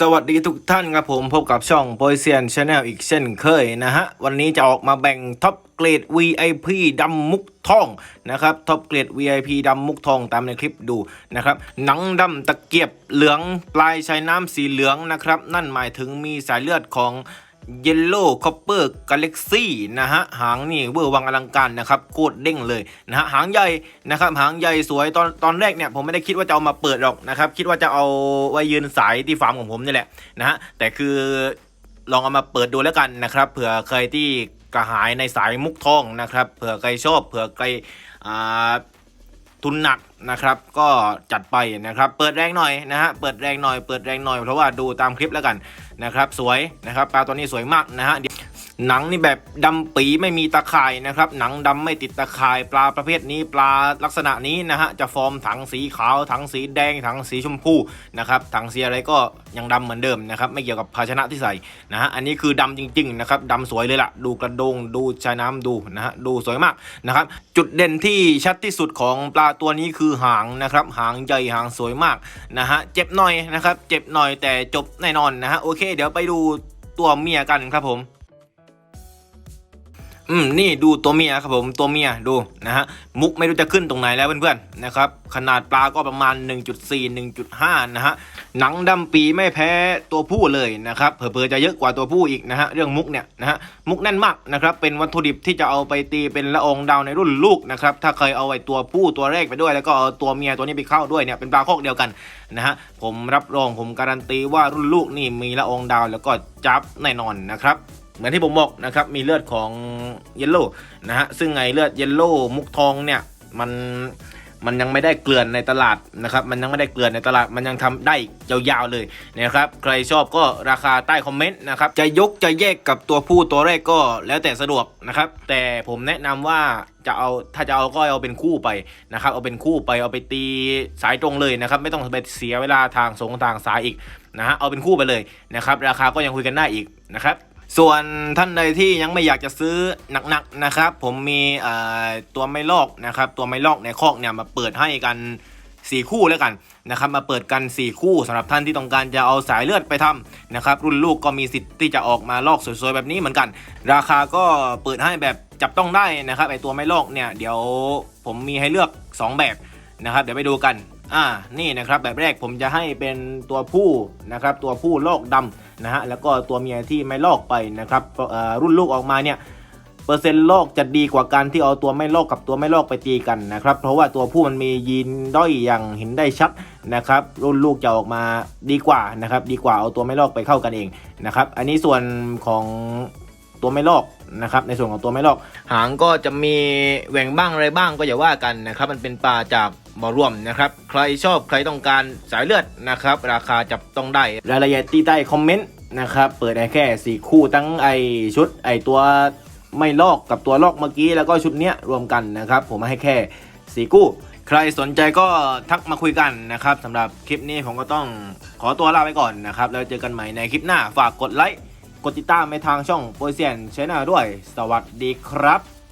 สวัสดีทุกท่านครับผมพบกับช่องโปยเซียนชาแนลอีกเช่นเคยนะฮะ วันนี้จะออกมาแบ่งท็อปเกรด VIP ดำมุกทองนะครับท็อปเกรด VIP ดำมุกทองตามในคลิปดูนะครับหนังดำตะเกียบเหลืองปลายชายน้ำสีเหลืองนะครับ นั่นหมายถึงมีสายเลือดของ เยลโล่คอปเปอร์กาแล็กซี่นะฮะหางนี่เวอร์วังอลังการนะครับโคตรเด้งเลยนะฮะหางใหญ่นะครับหางใหญ่สวยตอนตอนแรกเนี่ยผมไม่ได้คิดว่าจะเอามาเปิดหรอกนะครับคิดว่าจะเอาไว้ยืนสายที่ฟาร์มของผมนี่แหละนะฮะแต่คือลองเอามาเปิดดูแล้วกันนะครับเผื่อใครที่กระหายในสายมุกทองนะครับเผื่อใครชอบเผื่อใครอ่า ทุนหนักนะครับก็จัดไปนะครับเปิดแรงหน่อยนะฮะเปิดแรงหน่อยเปิดแรงหน่อยเพราะว่าดูตามคลิปแล้วกันนะครับสวยนะครับปลาตัวนี้สวยมากนะฮะ หนังนี่แบบดำปีไม่มีตะข่ายนะครับ หนังดำไม่ติดตะข่ายปลาประเภทนี้ปลาลักษณะนี้นะฮะจะฟอร์มถังสีขาวถังสีแดงถังสีชมพูนะครับถังสีอะไรก็ยังดำเหมือนเดิมนะครับไม่เกี่ยวกับภาชนะที่ใส่นะฮะอันนี้คือดำจริงๆนะครับดำสวยเลยล่ะ ดูกระโดงดูชายน้ำดูนะฮะดูสวยมากนะครับจุดเด่นที่ชัดที่สุดของปลาตัวนี้คือหางนะครับหางใหญ่หางสวยมากนะฮะเจ็บหน่อยนะครับเจ็บหน่อยแต่จบแน่นอนนะฮะโอเค เดี๋ยวไปดูตัวเมียกันครับผม อืมนี่ดูตัวเมียครับผมตัวเมียดูนะฮะมุกไม่รู้จะขึ้นตรงไหนแล้วเพื่อนๆนะครับขนาดปลาก็ประมาณ 1.4 1.5 นะฮะหนังดำปีไม่แพ้ตัวผู้เลยนะครับเผลอๆจะเยอะกว่าตัวผู้อีกนะฮะเรื่องมุกเนี่ยนะฮะมุกแน่นมากนะครับเป็นวัตถุดิบที่จะเอาไปตีเป็นละองดาวในรุ่นลูกนะครับถ้าเคยเอาไอ้ตัวผู้ตัวแรกไปด้วย แล้วก็เอาตัวเมียตัวนี้ไปเข้าด้วยเนี่ยเป็นปลาคอกเดียวกันนะฮะผมรับรองผมการันตีว่ารุ่นลูกนี่มีละองดาวแล้วก็จับแน่นอนนะครับ เหมือนที่ผมบอกนะครับมีเลือดของเยลโล่นะฮะซึ่งไงเลือดเยลโล่มุกทองเนี่ยมันมันยังไม่ได้เกลื่อนในตลาดนะครับ มันยังไม่ได้เกลื่อนในตลาด มันยังทำได้ยาวๆเลยนะครับ ใครชอบก็ราคาใต้คอมเมนต์นะครับ จะยกจะแยกกับตัวผู้ตัวแรกก็แล้วแต่สะดวกนะครับ แต่ผมแนะนำว่าจะเอาถ้าจะเอาก็เอาเป็นคู่ไปนะครับ เอาเป็นคู่ไปเอาไปตีสายตรงเลยนะครับ ไม่ต้องไปเสียเวลาทางสงทางสายอีกนะฮะ เอาเป็นคู่ไปเลยนะครับ ราคาก็ยังคุยกันได้อีกนะครับ ส่วนท่านใดที่ยังไม่อยากจะซื้อหนักๆนะครับ ผมมีตัวไม่ลอกนะครับ ตัวไม่ลอกในคอกเนี่ยมาเปิดให้กัน4คู่แล้วกันนะครับ มาเปิดกัน 4 คู่สำหรับท่านที่ต้องการจะเอาสายเลือดไปทำนะครับรุ่นลูกก็มีสิทธิ์ที่จะออกมาลอกสวยๆแบบนี้เหมือนกัน ราคาก็เปิดให้แบบจับต้องได้นะครับไอตัวไม่ลอกเนี่ยเดี๋ยวผมมีให้เลือก 2 แบบนะครับ เดี๋ยวไปดูกันอ่านี่นะครับแบบแรกผมจะให้เป็นตัวผู้นะครับ ตัวผู้ลอกดำ นะฮะแล้วก็ตัวเมียที่ไม่ลอกไปนะครับรุ่นลูกออกมาเนี่ยเปอร์เซ็นต์ลอกจะดีกว่าการที่เอาตัวไม่ลอกกับตัวไม่ลอกไปตีกันนะครับเพราะว่าตัวผู้มันมียีนด้อยอย่างเห็นได้ชัดนะครับรุ่นลูกจะออกมาดีกว่านะครับดีกว่าเอาตัวไม่ลอกไปเข้ากันเองนะครับอันนี้ส่วนของ ตัวไม่ลอกนะครับในส่วนของตัวไม่ลอก หางก็จะมีแหว่งบ้างอะไรบ้างก็อย่าว่ากันนะครับ มันเป็นปลาจากบ่อร่วมนะครับ ใครชอบใครต้องการสายเลือดนะครับ ราคาจับต้องได้รายละเอียดที่ใต้คอมเมนต์นะครับ เปิดได้แค่ 4 คู่ทั้งไอชุดไอตัวไม่ลอกกับตัวลอกเมื่อกี้แล้วก็ชุดเนี้ยรวมกันนะครับ ผมให้แค่สีกู้ใครสนใจก็ทักมาคุยกันนะครับสำหรับคลิปนี้ผมก็ต้องขอตัวลาไปก่อนนะครับ แล้วเจอกันใหม่ในคลิปหน้าฝากกดไลค์ กดติดตามในทางช่องโปรเซียนชแนลด้วย สวัสดีครับ